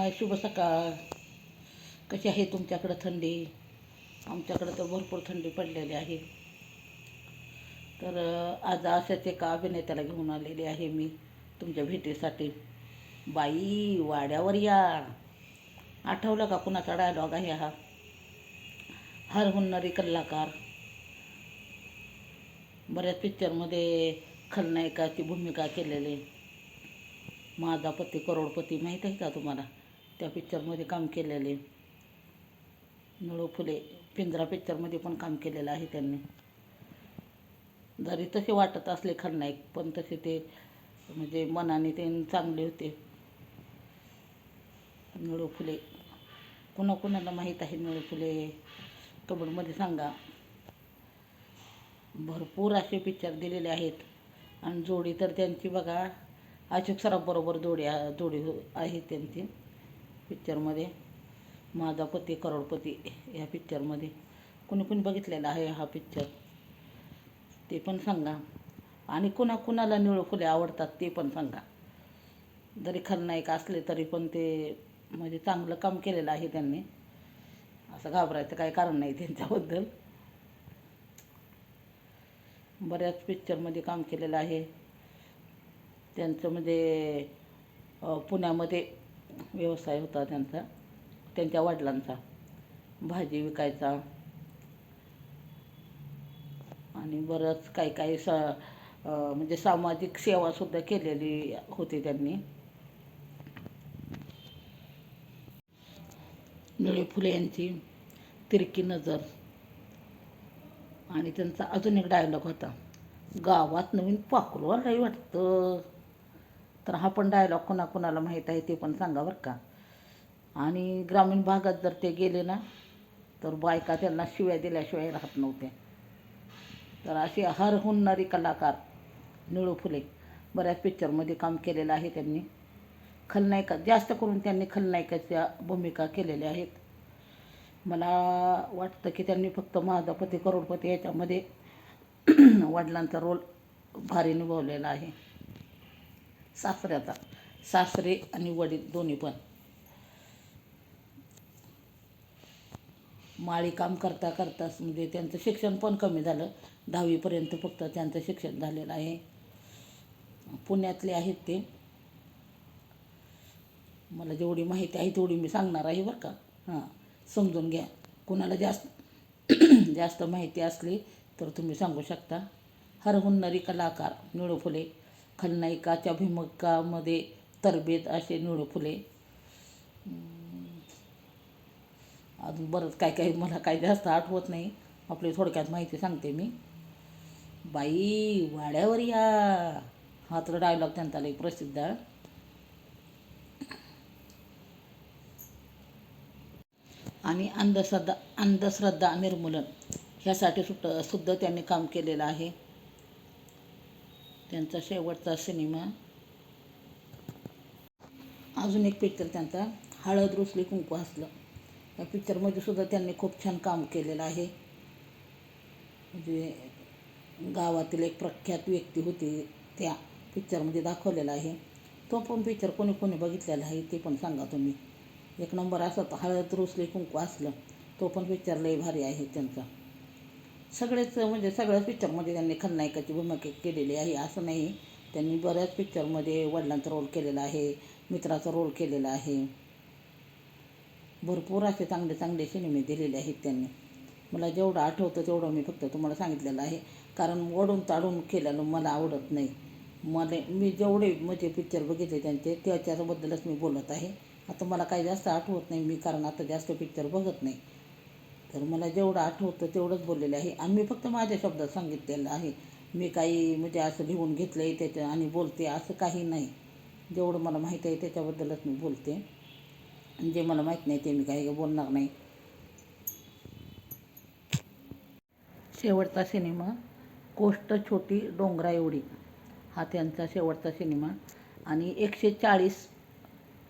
हाय शुभ सकाळ. कशी आहे तुमच्याकडं थंडी? आमच्याकडं तर भरपूर थंडी पडलेली आहे. तर आज अशाच एका अभिनेत्याला घेऊन आलेली आहे मी तुमच्या भेटीसाठी. बाई वाड्यावर या. आठवलं का कुणाचा डायलॉग आहे हा? हर हुन्नरी कल्लाकार. बऱ्याच पिक्चरमध्ये खलनायकाची भूमिका केलेली. माझा पती करोडपती माहीत आहे का तुम्हाला? त्या पिक्चरमध्ये काम केलेले. निळू फुले पिंजरा पिक्चरमध्ये पण काम केलेलं आहे त्यांनी. जरी तसे वाटत असले खलनायक पण तसे ते म्हणजे मनाने ते चांगले होते. नळू फुले. कुणाकुणाला माहीत आहे निळू फुले? कबडमध्ये सांगा. भरपूर असे पिक्चर दिलेले आहेत. आणि जोडी तर त्यांची बघा. अशोक सराफबरोबर जोडी जोडी आहे त्यांची. पिक्चरमध्ये माझा पती करोडपती या पिक्चरमध्ये कुणी कुणी बघितलेला आहे हा पिक्चर ते पण सांगा. आणि कुणा कुणाला निळू फुले आवडतात ते पण सांगा. जरी खलनायक असले तरी पण ते म्हणजे चांगलं काम केलेलं आहे त्यांनी. असं घाबरायचं काही कारण नाही त्यांच्याबद्दल. बऱ्याच पिक्चरमध्ये काम केलेलं आहे. त्यांचं म्हणजे पुण्यामध्ये व्यवसाय होता त्यांचा त्यांच्या वडिलांचा. भाजी विकायचा. आणि बरंच काही काही स म्हणजे सामाजिक सेवासुद्धा केलेली होती त्यांनी. निळे फुले यांची तिरकी नजर. आणि त्यांचा अजून एक डायलॉग होता. गावात नवीन पाखरू आलंय वाटतं. तर हा पण डायलॉग कोणाकोणाला माहीत आहे ते पण सांगा बरं का. आणि ग्रामीण भागात जर ते गेले ना तर बायका त्यांना शिव्या दिल्याशिवाय राहत नव्हत्या. तर अशी हर हुन्नरी कलाकार निळू फुले बऱ्याच पिक्चरमध्ये काम केलेलं आहे त्यांनी. खलनायका जास्त करून त्यांनी खलनायकाच्या भूमिका केलेल्या आहेत. मला वाटतं की त्यांनी फक्त माझा पती करोडपती याच्यामध्ये वडिलांचा रोल भारी निभावलेला आहे. सासऱ्याचा. सासरे आणि वडील दोन्ही पण. माळी काम करता करताच म्हणजे त्यांचं शिक्षण पण कमी झालं. दहावीपर्यंत फक्त त्यांचं शिक्षण झालेलं आहे. पुण्यातले आहेत ते. मला जेवढी माहिती आहे तेवढी मी सांगणार आहे बरं का. हां समजून घ्या. कुणाला जास्त जास्त माहिती असली तर तुम्ही सांगू शकता. हरहुन्नरी कलाकार निळू फुले. खलनायकाच्या भूमिकामध्ये तरबेज असे निळू फुले. अजून बरंच काय काही मला काही जास्त आठवत नाही. आपली थोडक्यात माहिती सांगते मी. बाई वाड्यावर या. हा तर डायलॉग त्यांचा लई प्रसिद्ध. आहे आणि अंधश्रद्धा अंधश्रद्धा निर्मूलन ह्यासाठी सुट सुद्धा त्यांनी काम केलेलं आहे. त्यांचा शेवटचा सिनेमा. अजून एक पिक्चर त्यांचा हळद रुसली कुंकू हसलं. या पिक्चरमध्ये सुद्धा त्यांनी खूप छान काम केलेलं आहे. म्हणजे गावातील एक प्रख्यात व्यक्ती होती त्या पिक्चरमध्ये दाखवलेला आहे. तो पण पिक्चर कोणी कोणी बघितलेला आहे ते पण सांगा तुम्ही. एक नंबर असा हळद रुसली कुंकू असलं तो पण पिक्चर लई भारी आहे त्यांचा. सगळेच म्हणजे सगळ्याच पिक्चरमध्ये त्यांनी खलनायकाची भूमिका केलेली आहे असं नाही. त्यांनी बऱ्याच पिक्चरमध्ये वडिलांचा रोल केलेला आहे मित्राचा रोल केलेला आहे. भरपूर असे चांगले चांगले सिनेमे दिलेले आहेत त्यांनी. मला जेवढं आठवतं तेवढं मी फक्त तुम्हाला सांगितलेलं आहे. कारण ओढून ताडून केलेलं मला आवडत नाही. मला मी जेवढे म्हणजे पिक्चर बघितले त्यांचे त्याच्याबद्दलच मी बोलत आहे. आता मला काही जास्त आठवत नाही मी कारण आता जास्त पिक्चर बघत नाही. तर मला जेवढं आठवतं तेवढंच बोललेलं आहे. आणि मी फक्त माझ्या शब्दात सांगितलेलं आहे. मी काही म्हणजे असं लिहून घेतलं आहे त्याच्या आणि बोलते असं काही नाही. जेवढं मला माहीत आहे त्याच्याबद्दलच मी बोलते. आणि जे मला माहीत नाही ते मी काही बोलणार नाही. शेवटचा सिनेमा कोष्ट छोटी डोंगरा एवढी. हा त्यांचा शेवटचा सिनेमा. आणि एकशे चाळीस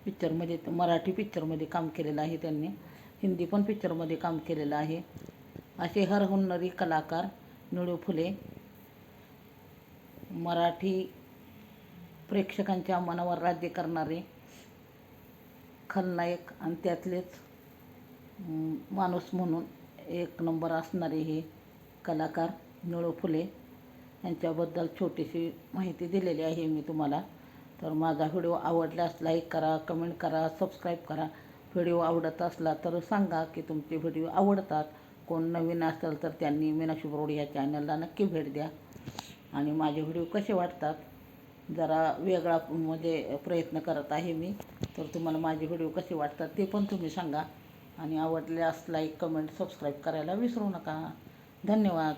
पिक्चरमध्ये मराठी पिक्चरमध्ये काम केलेलं आहे त्यांनी. हिंदी पण पिक्चरमध्ये काम केलेलं आहे. असे हरहुन्नरी कलाकार निळू फुले मराठी प्रेक्षकांच्या मनावर राज्य करणारे खलनायक आणि त्यातलेच माणूस म्हणून एक नंबर असणारे हे कलाकार निळू फुले यांच्याबद्दल छोटीशी माहिती दिलेली आहे मी तुम्हाला. तर माझा व्हिडिओ आवडल्यास लाईक करा कमेंट करा सबस्क्राईब करा. व्हिडिओ आवडत असला तर सांगा की तुमचे व्हिडिओ आवडतात. कोण नवीन असेल तर त्यांनी मीनाक्षी ब्रोड या चॅनलला नक्की भेट द्या. आणि माझे व्हिडिओ कसे वाटतात? जरा वेगळा म्हणजे प्रयत्न करत आहे मी. तर तुम्हाला माझे व्हिडिओ कसे वाटतात ते पण तुम्ही सांगा. आणि आवडल्यास लाईक कमेंट सबस्क्राईब करायला विसरू नका. धन्यवाद.